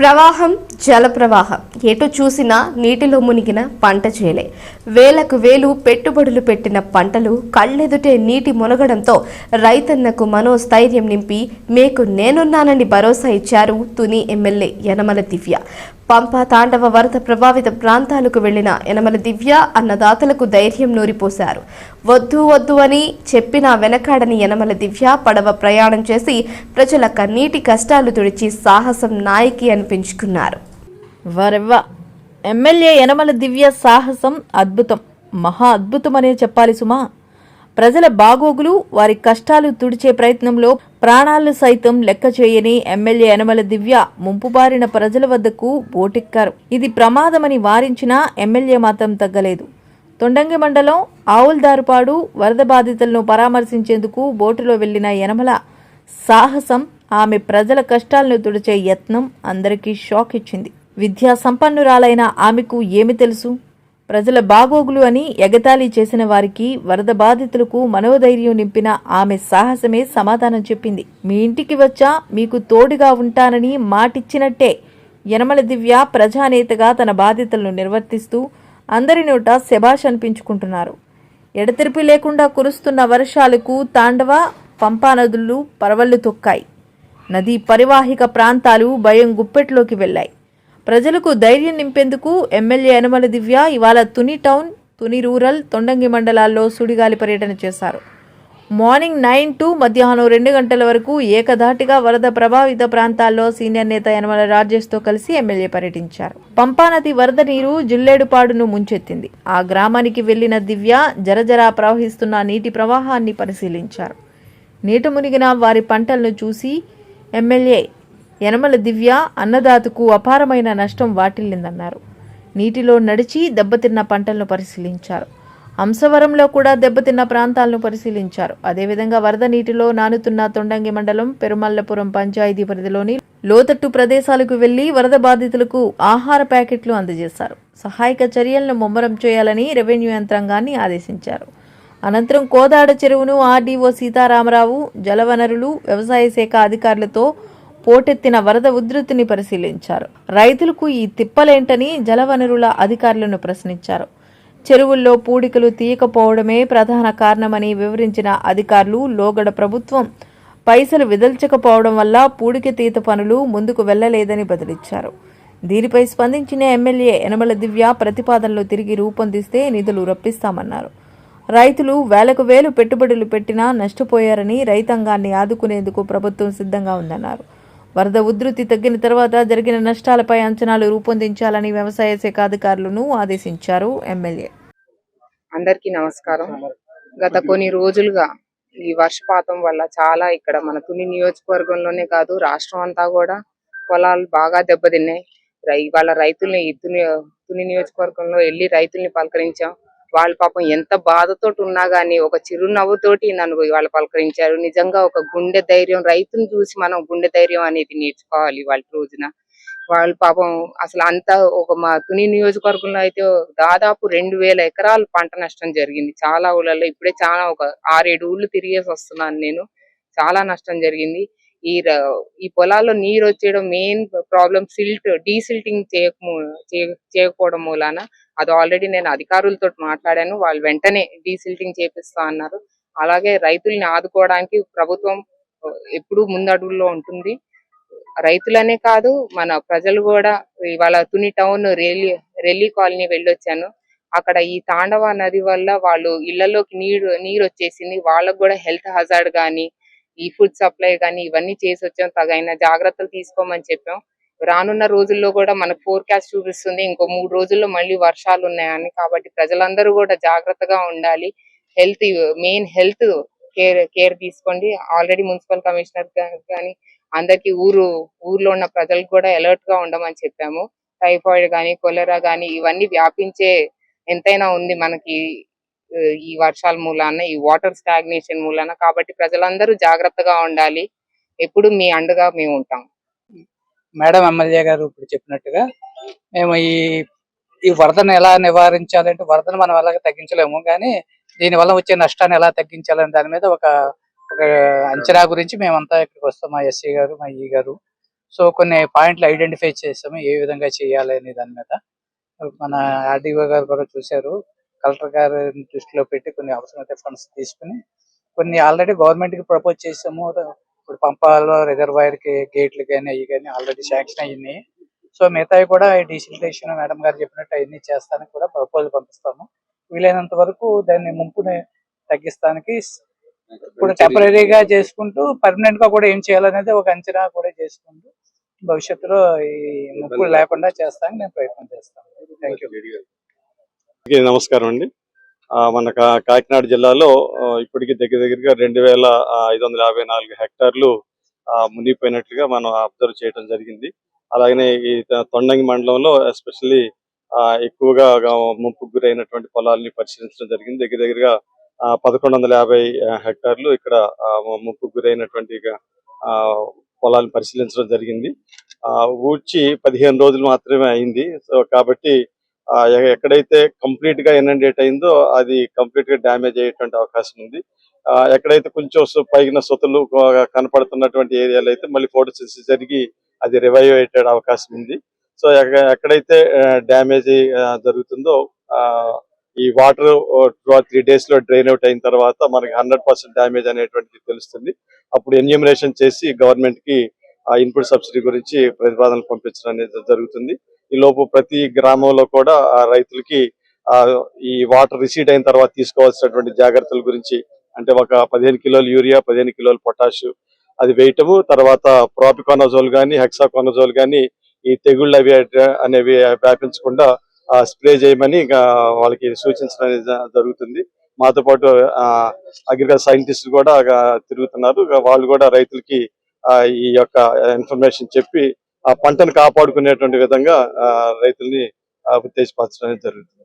ప్రవాహం జలప్రవాహం. ఎటు చూసినా నీటిలో మునిగిన పంట చేలే. వేలకు వేలు పెట్టుబడులు పెట్టిన పంటలు కళ్ళెదుటే నీటి మునగడంతో రైతన్నకు మనోస్థైర్యం నింపి మీకు నేనున్నానని భరోసా ఇచ్చారు తుని ఎమ్మెల్యే యనమల దివ్య. పంప తాండవ వరద ప్రభావిత ప్రాంతాలకు వెళ్ళిన యనమల దివ్య అన్నదాతలకు ధైర్యం నూరిపోశారు. వద్దు వద్దు అని చెప్పినా వెనకాడని యనమల దివ్య పడవ ప్రయాణం చేసి ప్రజల కన్నీటి కష్టాలు తుడిచి సాహసం నాయకి అనిపించుకున్నారు. వరెవ్వ. ఎమ్మెల్యే యనమల దివ్య సాహసం అద్భుతం. మహా అద్భుతమనే చెప్పాలి సుమా. ప్రజల బాగోగులు వారి కష్టాలు తుడిచే ప్రయత్నంలో ప్రాణాలు సైతం లెక్క చేయని ఎమ్మెల్యే యనమల దివ్య ముంపుబారిన ప్రజల వద్దకు బోటెక్కారు. ఇది ప్రమాదమని వారించినా ఎమ్మెల్యే మాత్రం తగ్గలేదు. తొండంగి మండలం ఆవుల్దారుపాడు వరద బాధితులను పరామర్శించేందుకు బోటులో వెళ్ళిన యనమల సాహసం ఆమె ప్రజల కష్టాలను తుడిచే యత్నం అందరికీ షాక్ ఇచ్చింది. విద్యా సంపన్నురాలైన ఆమెకు ఏమి తెలుసు? ప్రజల బాగోగులు అని ఎగతాళి చేసిన వారికి వరద బాధితులకు మనోధైర్యం నింపిన ఆమె సాహసమే సమాధానం చెప్పింది. మీ ఇంటికి వచ్చా మీకు తోడుగా ఉంటానని మాటిచ్చినట్టే యనమల దివ్య ప్రజానేతగా తన బాధ్యతలను నిర్వర్తిస్తూ అందరి నోట శభాష్ అనిపించుకుంటున్నారు. ఎడతెరిపి లేకుండా కురుస్తున్న వర్షాలకు తాండవ పంపా నదులు పరవళ్ళు తొక్కాయి. నదీ పరివాహిక ప్రాంతాలు భయం గుప్పెట్లోకి వెళ్ళాయి. ప్రజలకు ధైర్యం నింపేందుకు ఎమ్మెల్యే యనమల దివ్య ఇవాళ తుని టౌన్ తుని రూరల్ తొండంగి మండలాల్లో సుడిగాలి పర్యటన చేశారు. మార్నింగ్ నైన్ టు మధ్యాహ్నం రెండు గంటల వరకు ఏకధాటిగా వరద ప్రభావిత ప్రాంతాల్లో సీనియర్ నేత యనమల రాజేష్తో కలిసి ఎమ్మెల్యే పర్యటించారు. పంపానది వరద నీరు జిల్లేడుపాడును ముంచెత్తింది. ఆ గ్రామానికి వెళ్ళిన దివ్య జరజరా ప్రవహిస్తున్న నీటి ప్రవాహాన్ని పరిశీలించారు. నీట మునిగిన వారి పంటలను చూసి ఎమ్మెల్యే యనమల దివ్య అన్నదాతకు అపారమైన నష్టం వాటిల్లిందన్నారు. నీటిలో నడిచి దెబ్బతిన్న పంటలను పరిశీలించారు. అంశవరంలో కూడా దెబ్బతిన్న ప్రాంతాలను పరిశీలించారు. అదేవిధంగా వరద నీటిలో నానుతున్న తొండంగి మండలం పెరుమల్లపురం పంచాయతీ పరిధిలోని లోతట్టు ప్రదేశాలకు వెళ్ళి వరద బాధితులకు ఆహార ప్యాకెట్లు అందజేశారు. సహాయక చర్యలను ముమ్మరం చేయాలని రెవెన్యూ యంత్రాంగాన్ని ఆదేశించారు. అనంతరం కోదాడ చెరువును ఆర్డీఓ సీతారామరావు జలవనరులు వ్యవసాయ శాఖ అధికారులతో పోటెత్తిన వరద ఉధృతిని పరిశీలించారు. రైతులకు ఈ తిప్పలేంటని జలవనరుల అధికారులను ప్రశ్నించారు. చెరువుల్లో పూడికలు తీయకపోవడమే ప్రధాన కారణమని వివరించిన అధికారులు లోగడ ప్రభుత్వం పైసలు విదల్చకపోవడం వల్ల పూడిక తీత పనులు ముందుకు వెళ్ళలేదని బదిలిచ్చారు. దీనిపై స్పందించిన ఎమ్మెల్యే యనమల దివ్య ప్రతిపాదనలు తిరిగి రూపొందిస్తే నిధులు రప్పిస్తామన్నారు. రైతులు వేలకు వేలు పెట్టుబడులు పెట్టినా నష్టపోయారని రైతాంగాన్ని ఆదుకునేందుకు ప్రభుత్వం సిద్ధంగా ఉందన్నారు. వరద ఉధృతి తగ్గిన తర్వాత జరిగిన నష్టాలపై అంచనాలు రూపొందించాలని వ్యవసాయ శాఖ అధికారులను ఆదేశించారు ఎమ్మెల్యే. అందరికీ నమస్కారం. గత కొన్ని రోజులుగా ఈ వర్షపాతం వల్ల చాలా ఇక్కడ మన తుని నియోజకవర్గంలోనే కాదు రాష్ట్రం అంతా కూడా పొలాలు బాగా దెబ్బతిన్నాయి. రై వాళ్ళ రైతుల్ని తుని తుని నియోజకవర్గంలో వెళ్ళి రైతుల్ని పలకరించాం. వాళ్ళు పాపం ఎంత బాధతోటి ఉన్నా గానీ ఒక చిరునవ్వుతోటి నన్ను వాళ్ళు పలకరించారు. నిజంగా ఒక గుండె ధైర్యం రైతును చూసి మనం గుండె ధైర్యం అనేది నేర్చుకోవాలి వాళ్ళ రోజున. వాళ్ళు పాపం అసలు అంతా ఒక మా తుని నియోజకవర్గంలో అయితే దాదాపు రెండు వేల ఎకరాలు పంట నష్టం జరిగింది. చాలా ఊళ్ళలో ఇప్పుడే చాలా ఒక ఆరేడు ఊళ్ళు తిరిగేసి వస్తున్నాను నేను. చాలా నష్టం జరిగింది. ఈ ఈ పొలాల్లో నీరు వచ్చేయడం మెయిన్ ప్రాబ్లం సిల్ట్ డీసిల్టింగ్ చేయక చేయకపోవడం మూలాన అది ఆల్రెడీ నేను అధికారులతో మాట్లాడాను. వాళ్ళు వెంటనే డీసిల్టింగ్ చేపిస్తా అన్నారు. అలాగే రైతుల్ని ఆదుకోవడానికి ప్రభుత్వం ఎప్పుడు ముందడుగులో ఉంటుంది. రైతులనే కాదు మన ప్రజలు కూడా ఇవాళ తుని టౌన్ రెల్లీ రెల్లీ కాలనీ వెళ్ళొచ్చాను. అక్కడ ఈ తాండవ నది వల్ల వాళ్ళు ఇళ్ళలోకి నీరు నీరు వచ్చేసింది. వాళ్ళకు కూడా హెల్త్ హజార్డ్ కానీ ఈ ఫుడ్ సప్లై కానీ ఇవన్నీ చేసి వచ్చాం. తగైన జాగ్రత్తలు తీసుకోమని చెప్పాం. రానున్న రోజుల్లో కూడా మనకు ఫోర్కాస్ట్ చూపిస్తుంది. ఇంకో మూడు రోజుల్లో మళ్ళీ వర్షాలు ఉన్నాయని. కాబట్టి ప్రజలందరూ కూడా జాగ్రత్తగా ఉండాలి. Health main health care care తీసుకోండి. ఆల్రెడీ మున్సిపల్ కమిషనర్ కానీ అందరికి ఊరు ఊర్లో ఉన్న ప్రజలకు కూడా అలర్ట్గా ఉండమని చెప్పాము. టైఫాయిడ్ కానీ కొలెరా కానీ ఇవన్నీ వ్యాపించే ఎంతైనా ఉంది మనకి ఈ వర్షాల మూలాన ఈ వాటర్ స్టాగ్నేషన్ మూలాన కాబట్టి ప్రజలందరూ జాగ్రత్తగా ఉండాలి. ఎప్పుడు మీ అండగా మేము ఉంటాం. మేడం ఎమ్మెల్యే గారు ఇప్పుడు చెప్పినట్టుగా మేము ఈ ఈ వరదను ఎలా నివారించాలంటే వరదను మనం ఎలాగ తగ్గించలేము. కానీ దీని వల్ల వచ్చే నష్టాన్ని ఎలా తగ్గించాలని దాని మీద ఒక ఒక అంచనా గురించి మేమంతా ఇక్కడికి వస్తాం. మా ఎస్సీ గారు మా ఈ గారు. సో కొన్ని పాయింట్లు ఐడెంటిఫై చేసాము ఏ విధంగా చేయాలి అనే దాని మీద. మన ఆర్డీఓ గారు కూడా చూశారు. కలెక్టర్ గారి దృష్టిలో పెట్టి కొన్ని అవసరమైతే ఫండ్స్ తీసుకుని కొన్ని ఆల్రెడీ గవర్నమెంట్కి ప్రపోజ్ చేసాము. ఇప్పుడు పంపాలో రిజర్వాయర్కి గేట్లు కానీ అవి కానీ ఆల్రెడీ శాంక్షన్ అయ్యినాయి సో మిగతావి కూడా డీసిల్టేషన్ మేడం గారు చెప్పినట్టు అవన్నీ చేస్తానికి కూడా ప్రపోజల్ పంపిస్తాము. వీలైనంత వరకు దాన్ని ముంపుని తగ్గిస్తానికి ఇప్పుడు టెంపరీగా చేసుకుంటూ పర్మనెంట్గా కూడా ఏం చేయాలనేది ఒక అంచనా కూడా చేసుకుంటూ భవిష్యత్తులో ఈ ముప్పులు లేకుండా చేస్తానికి నేను ప్రయత్నం చేస్తాను. థ్యాంక్ యూ నమస్కారం అండి. ఆ, మన కాకినాడ జిల్లాలో ఇప్పటికీ ఇప్పటికి దగ్గర దగ్గరగా రెండు వేల ఐదు వందల యాభై నాలుగు హెక్టార్లు మునిగిపోయినట్లుగా మనం అబ్జర్వ్ చేయడం జరిగింది. అలాగనే ఈ తొండంగి మండలంలో ఎస్పెషల్లీ ఎక్కువగా ముంపు గురైనటువంటి పొలాలని పరిశీలించడం జరిగింది. దగ్గర దగ్గరగా పదకొండు వందల యాభై హెక్టార్లు ఇక్కడ ముంపు గురైనటువంటి ఆ, పొలాలను పరిశీలించడం జరిగింది. ఆ, ఊడ్చి పదిహేను రోజులు మాత్రమే అయింది. సో కాబట్టి ఎక్కడైతే కంప్లీట్గా ఇనండేట్ అయిందో అది కంప్లీట్గా డ్యామేజ్ అయ్యేటువంటి అవకాశం ఉంది. ఆ, ఎక్కడైతే కొంచెం పైన సొతులు కనపడుతున్నటువంటి ఏరియాలో అయితే మళ్ళీ ఫోటోసిన్సిస్ జరిగి అది రివైవ్ అయ్యే అవకాశం ఉంది. సో ఎక్కడైతే డ్యామేజ్ జరుగుతుందో ఆ, ఈ వాటర్ టూ ఆర్ త్రీ డేస్లో డ్రైన్ అవుట్ అయిన తర్వాత మనకి హండ్రెడ్ పర్సెంట్ డ్యామేజ్ అనేటువంటిది తెలుస్తుంది. అప్పుడు ఎన్యూమినేషన్ చేసి గవర్నమెంట్కి ఇన్పుట్ సబ్సిడీ గురించి ప్రతిపాదనలు పంపించడం అనేది జరుగుతుంది. ఈ లోపు ప్రతి గ్రామంలో కూడా ఆ రైతులకి ఆ ఈ వాటర్ రిసీడ్ అయిన తర్వాత తీసుకోవాల్సినటువంటి జాగ్రత్తల గురించి అంటే ఒక పదిహేను కిలోలు యూరియా పదిహేను కిలోలు పొటాష్ అది వేయటము తర్వాత ప్రాపికానజోల్ కానీ హెక్సాకానజోల్ కానీ ఈ తెగుళ్ళు అవి అనేవి వ్యాపించకుండా స్ప్రే చేయమని వాళ్ళకి సూచించడం జరుగుతుంది. మాతో పాటు అగ్రికల్చర్ సైంటిస్ట్ కూడా తిరుగుతున్నారు. వాళ్ళు కూడా రైతులకి ఈ యొక్క ఇన్ఫర్మేషన్ చెప్పి ఆ పంటను కాపాడుకునేటువంటి విధంగా ఆ, రైతుల్ని ఆ, ఉత్తేజపరచడం జరుగుతుంది.